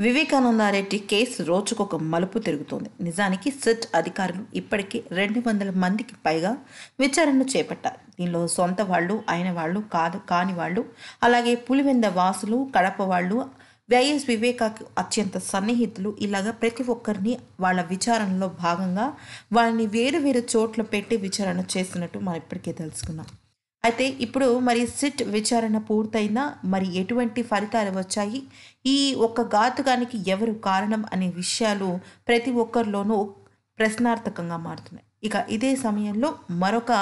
Vivekananda Reddy case రోజుకొక మలుపు తిరుగుతోంది. నిజానికి సిట్ అధికారులు ఇప్పటికీ రెండు వందల మందికి పైగా విచారణను చేపట్టారు. దీనిలో సొంత వాళ్ళు అయిన వాళ్ళు కాదు కాని వాళ్ళు అలాగే పులివెంద వాసులు కడప వాళ్ళు వైఎస్ వివేకాకి అత్యంత సన్నిహితులు. ఇలాగ ప్రతి ఒక్కరిని వాళ్ళ విచారణలో భాగంగా వాళ్ళని వేరు వేరు చోట్ల పెట్టి విచారణ చేస్తున్నట్టు మనం ఇప్పటికే తెలుసుకున్నాం. అయితే ఇప్పుడు మరి సిట్ విచారణ పూర్తయిందా మరి ఎటువంటి ఫలితాలు వచ్చాయి? ఈ ఒక్క ఘాతుకానికి ఎవరు కారణం అనే విషయాలు ప్రతి ఒక్కరిలోనూ ప్రశ్నార్థకంగా మారుతున్నాయి. ఇక ఇదే సమయంలో మరొక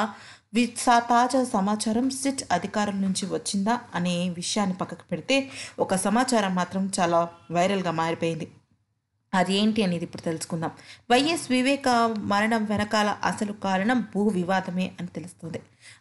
వి సా- తాజా సమాచారం సిట్ అధికారుల నుంచి వచ్చిందా అనే విషయాన్ని పక్కకు పెడితే ఒక సమాచారం మాత్రం చాలా వైరల్గా మారిపోయింది. అది ఏంటి అనేది ఇప్పుడు తెలుసుకుందాం. వైఎస్ వివేక మరణం వెనకాల అసలు కారణం భూ వివాదమే అని తెలుస్తుంది.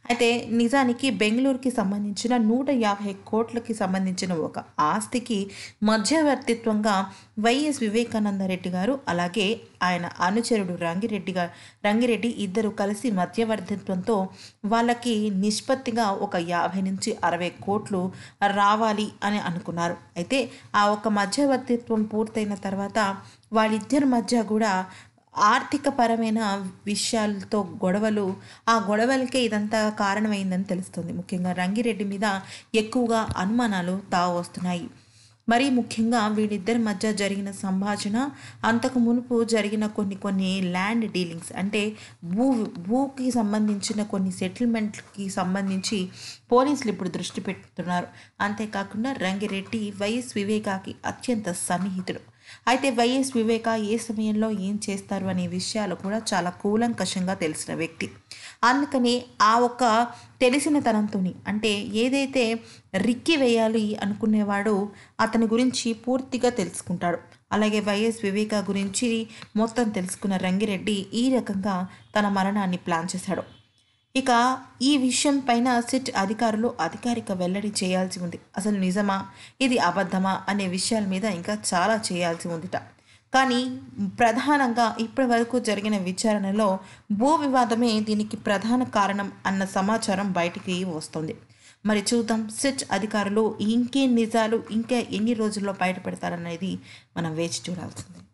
అయితే నిజానికి బెంగళూరుకి సంబంధించిన నూట యాభై కోట్లకి సంబంధించిన ఒక ఆస్తికి మధ్యవర్తిత్వంగా వైఎస్ వివేకానంద రెడ్డి గారు అలాగే ఆయన అనుచరుడు రంగిరెడ్డిగా రంగిరెడ్డి ఇద్దరు కలిసి మధ్యవర్తిత్వంతో వాళ్ళకి నిష్పత్తిగా ఒక యాభై నుంచి అరవై కోట్లు రావాలి అని అనుకున్నారు. అయితే ఆ ఒక మధ్యవర్తిత్వం పూర్తయిన తర్వాత వాళ్ళిద్దరి మధ్య కూడా ఆర్థిక పరమైన విషయాలతో గొడవలు ఆ గొడవలకే ఇదంతా కారణమైందని తెలుస్తుంది. ముఖ్యంగా రంగిరెడ్డి మీద ఎక్కువగా అనుమానాలు తావు వస్తున్నాయి. మరీ ముఖ్యంగా వీళ్ళిద్దరి మధ్య జరిగిన సంభాషణ అంతకు మునుపు జరిగిన కొన్ని కొన్ని ల్యాండ్ డీలింగ్స్ అంటే భూ భూకి సంబంధించిన కొన్ని సెటిల్మెంట్కి సంబంధించి పోలీసులు ఇప్పుడు దృష్టి పెడుతున్నారు. అంతేకాకుండా రంగిరెడ్డి వైఎస్ వివేకాకి అత్యంత సన్నిహితుడు. అయితే వైఎస్ వివేక ఏ సమయంలో ఏం చేస్తారు అనే విషయాలు కూడా చాలా కూలంకషంగా తెలిసిన వ్యక్తి. అందుకని ఆ ఒక తెలిసిన తనంతోని అంటే ఏదైతే రిక్కి వేయాలి అనుకునేవాడు అతని గురించి పూర్తిగా తెలుసుకుంటాడు. అలాగే వైఎస్ వివేక గురించి మొత్తం తెలుసుకున్న రంగిరెడ్డి ఈ రకంగా తన మరణాన్ని ప్లాన్ చేశాడు. ఇక ఈ విషయం పైన సిట్ అధికారులు అధికారిక వెల్లడి చేయాల్సి ఉంది. అసలు నిజమా? ఇది అబద్ధమా? అనే విషయాల మీద ఇంకా చాలా చేయాల్సి ఉందిట. కానీ ప్రధానంగా ఇప్పటి వరకు జరిగిన విచారణలో భూ వివాదమే దీనికి ప్రధాన కారణం అన్న సమాచారం బయటికి వస్తుంది. మరి చూద్దాం సిట్ అధికారులు ఇంకే నిజాలు ఇంకా ఎన్ని రోజుల్లో బయటపెడతారనేది మనం వేచి చూడాల్సిందే.